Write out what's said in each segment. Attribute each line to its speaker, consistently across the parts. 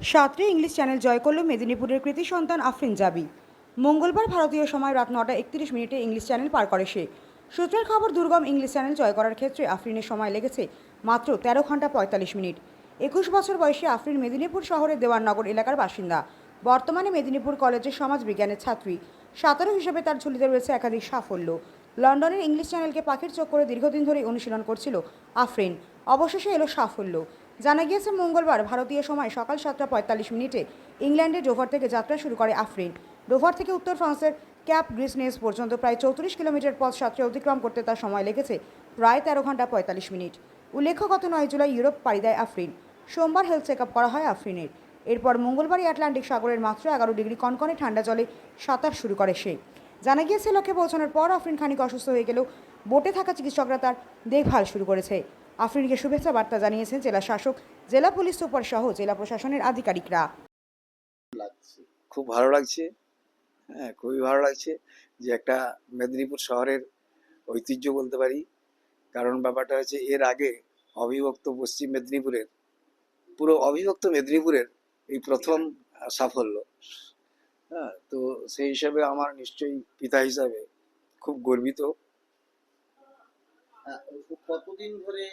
Speaker 1: সাতটি English channel জয় করল মেদিনীপুরের কৃতি সন্তান আফরিন জাবি। মঙ্গলবার ভারতীয় সময় রাত নটা একত্রিশ মিনিটে ইংলিশ চ্যানেল পার করে সে। সূত্রের খবর, দুর্গম ইংলিশ চ্যানেল জয় করার ক্ষেত্রে আফরিনের সময় লেগেছে মাত্র তেরো ঘণ্টা পঁয়তাল্লিশ মিনিট। একুশ বছর বয়সে আফরিন মেদিনীপুর শহরের দেওয়াননগর এলাকার বাসিন্দা। বর্তমানে মেদিনীপুর কলেজের সমাজ বিজ্ঞানের ছাত্রী। সাঁতারু হিসেবে তার ঝুলিতে রয়েছে একাধিক সাফল্য। লন্ডনের ইংলিশ চ্যানেলকে পাখির চোখ করে দীর্ঘদিন ধরে অনুশীলন করছিল আফরিন। অবশেষে এলো সাফল্য। জানা গিয়েছে, মঙ্গলবার ভারতীয় সময় সকাল সাতটা পঁয়তাল্লিশ মিনিটে ইংল্যান্ডের ডোভার থেকে যাত্রা শুরু করে আফরিন। ডোভার থেকে উত্তর ফ্রান্সের ক্যাপ গ্রিসনেস পর্যন্ত প্রায় চৌত্রিশ কিলোমিটার পথ সাঁতরে অতিক্রম করতে তার সময় লেগেছে প্রায় তেরো ঘণ্টা পঁয়তাল্লিশ মিনিট। উল্লেখ্য, গত নয় জুলাই ইউরোপ পাড়ি দেয় আফরিন। সোমবার হেলথ চেক করা হয় আফরিনের। এরপর মঙ্গলবারই আটলান্টিক সাগরের মাত্র এগারো ডিগ্রি কনকনে ঠান্ডা জলে সাঁতার শুরু করে সে। জানা গিয়েছে, লক্ষ্যে পৌঁছানোর পর আফরিন খানিক অসুস্থ হয়ে গেলেও বোটে থাকা চিকিৎসকরা তার দেখভাল শুরু করেছে। আফরিনকে শুভেচ্ছা বার্তা জানিয়েছেন জেলা শাসক, জেলা পুলিশ সুপার সহ জেলা প্রশাসনের আধিকারিকরা।
Speaker 2: খুব ভালো লাগছে। হ্যাঁ খুবই ভালো লাগছে যে একটা মেদিনীপুর শহরের ঐতিহ্য বলতে পারি। কারণ ব্যাপারটা হচ্ছে এর আগে অবিভক্ত পশ্চিম মেদিনীপুরের, পুরো অবিভক্ত মেদিনীপুরের এই প্রথম সাফল্য। হ্যাঁ তো সেই হিসাবে আমার নিশ্চয়ই পিতা হিসাবে খুব গর্বিত।
Speaker 3: কতদিন ধরে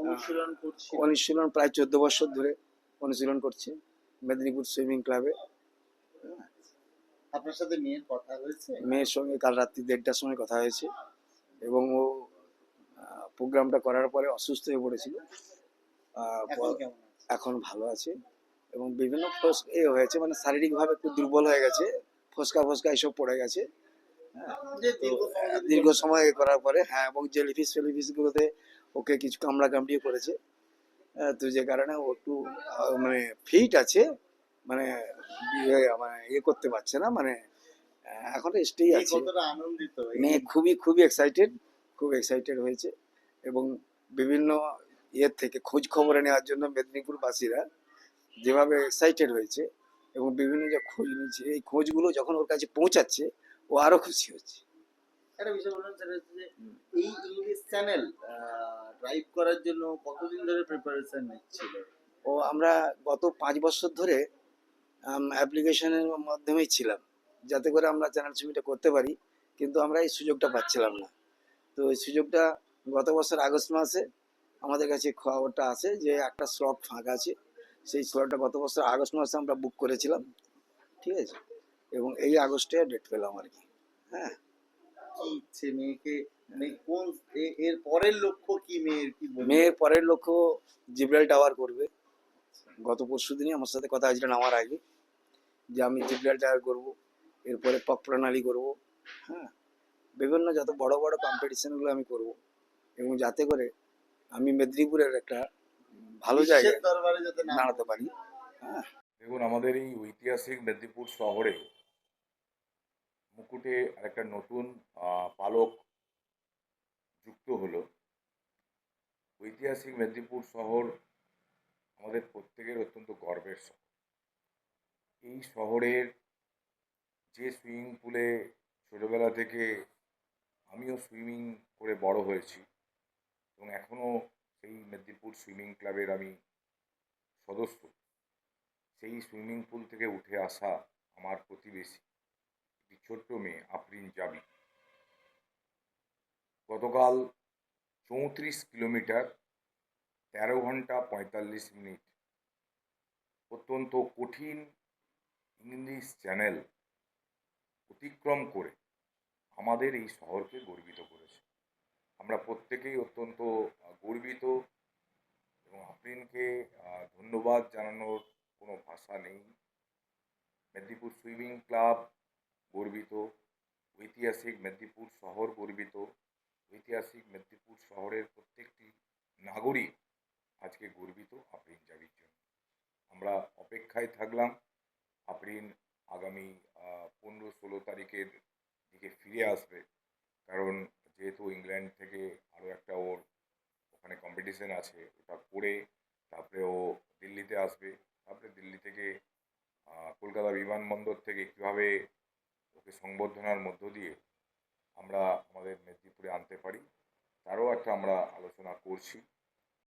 Speaker 3: অনুশীলন করছি
Speaker 2: অনুশীলন প্রায় চোদ্দ বছর ধরে অনুশীলন করছে মেদিনীপুর সুইমিং ক্লাবে।
Speaker 3: আপনার সাথে মেয়ের কথা হয়েছে?
Speaker 2: মেয়ের সঙ্গে কাল রাত্রি দেড়টার সময় কথা হয়েছে এবং ও প্রোগ্রামটা করার পরে অসুস্থ হয়ে পড়েছিল।
Speaker 3: এখন
Speaker 2: ভালো আছে এবং বিভিন্ন ফোস এ হয়েছে মানে শারীরিকভাবে একটু দুর্বল হয়ে গেছে ফসকা ফসকা এসব পড়ে গেছে।
Speaker 3: দীর্ঘ সময়
Speaker 2: করার পরে হ্যাঁ এবং জেলিফিস ফেলিফিস গুলোতে ওকে কিছু কামড়া কামড়িয়ে করেছে। তো যে কারণে ও একটু মানে ফিট আছে মানে ইয়ে মানে ইয়ে করতে পারছে না মানে এখন রেস্টেই
Speaker 3: এই
Speaker 2: আছে। মেয়ে খুবই খুবই এক্সাইটেড খুব এক্সাইটেড হয়েছে। এবং বিভিন্ন ইয়ের থেকে খোঁজ খবরে নেওয়ার জন্য মেদিনীপুরবাসীরা যেভাবে এক্সাইটেড হয়েছে এবং বিভিন্ন যে খোঁজ নিচ্ছে এই খোঁজগুলো যখন ওর কাছে পৌঁছাচ্ছে ও আরও খুশি হচ্ছে।
Speaker 3: একটা বিষয় বললাম সেটা হচ্ছে যে এই ইংলিশ চ্যানেল ড্রাইভ করার জন্য কতদিন ধরে প্রিপারেশন নিচ্ছিল?
Speaker 2: ও আমরা গত পাঁচ বছর ধরে অ্যাপ্লিকেশনের মাধ্যমেই ছিলাম যাতে করে আমরা চ্যানেল ছবিটা করতে পারি কিন্তু আমরা এই সুযোগটা পাচ্ছিলাম না। তো এই সুযোগটা গত বছর আগস্ট মাসে আমাদের কাছে খবরটা আছে যে একটা স্লট ফাঁকা আছে সেই স্লটটা গত বছর আগস্ট মাসে আমরা বুক করেছিলাম। ঠিক আছে? এবং এই আগস্টে ডেট পেলাম আর কি। হ্যাঁ।
Speaker 3: কি ইচ্ছে মেয়েকে? মেয়ে কোন এর পরের লক্ষ্য কি মেয়ের? কি
Speaker 2: মেয়ের পরের লক্ষ্য জিব্রাল টাওয়ার করবে। গত পরশু দিনই আমার সাথে কথা হয়েছিল নামার আগে যে আমি জিব্রাল টাওয়ার করব এরপরে পক প্রণালী করব হ্যাঁ। বিভিন্ন যত বড় বড় কম্পিটিশনগুলো আমি করব এবং যাতে করে আমি মেদিনীপুরের একটা ভালো জায়গায়
Speaker 3: দরবারে যাতে
Speaker 2: দাঁড়াতে পারি হ্যাঁ।
Speaker 4: দেখুন, আমাদের এই ঐতিহাসিক মেদিনীপুর শহরে মুকুটে একটা নতুন পালক যুক্ত হলো। ঐতিহাসিক মেদিনীপুর শহর আমাদের প্রত্যেকের অত্যন্ত গর্বের শহর। এই শহরের যে সুইমিং পুলে ছোটোবেলা থেকে আমিও সুইমিং করে বড় হয়েছি এবং এখনও সেই মেদিনীপুর সুইমিং ক্লাবের আমি সদস্য। সেই সুইমিং পুল থেকে উঠে আসা আমার প্রতিবেশী। একটি ছোট্ট মেয়ে, আফরিন জাবি। গতকাল চৌত্রিশ কিলোমিটার, তেরো ঘণ্টা পঁয়তাল্লিশ মিনিট। অত্যন্ত কঠিন ইংলিশ চ্যানেল অতিক্রম করে আমাদের এই শহরকে গর্বিত করেছে। আমরা প্রত্যেকেই অত্যন্ত গর্বিত এবং আফরিনকে ধন্যবাদ জানানোর মেদিনীপুর সুইমিং ক্লাব গর্বিত। ঐতিহাসিক মেদিনীপুর শহর গর্বিত। ঐতিহাসিক মেদিনীপুর শহরের প্রত্যেকটি নাগরিক আজকে গর্বিত আফরিন জাবির জন্য। আমরা অপেক্ষায় থাকলাম। আফরিন আগামী পনেরো ষোলো তারিখের দিকে ফিরে আসবে। কারণ যেহেতু ইংল্যান্ড থেকে আরও একটা ওর ওখানে কম্পিটিশন আছে, ওটা করে তারপরে ও দিল্লিতে আসবে। তারপরে দিল্লি থেকে কলকাতা বিমানবন্দর থেকে কীভাবে ওকে সংবর্ধনার মধ্য দিয়ে আমরা আমাদের মেদিনীপুরে আনতে পারি, তারও একটা আমরা আলোচনা করছি।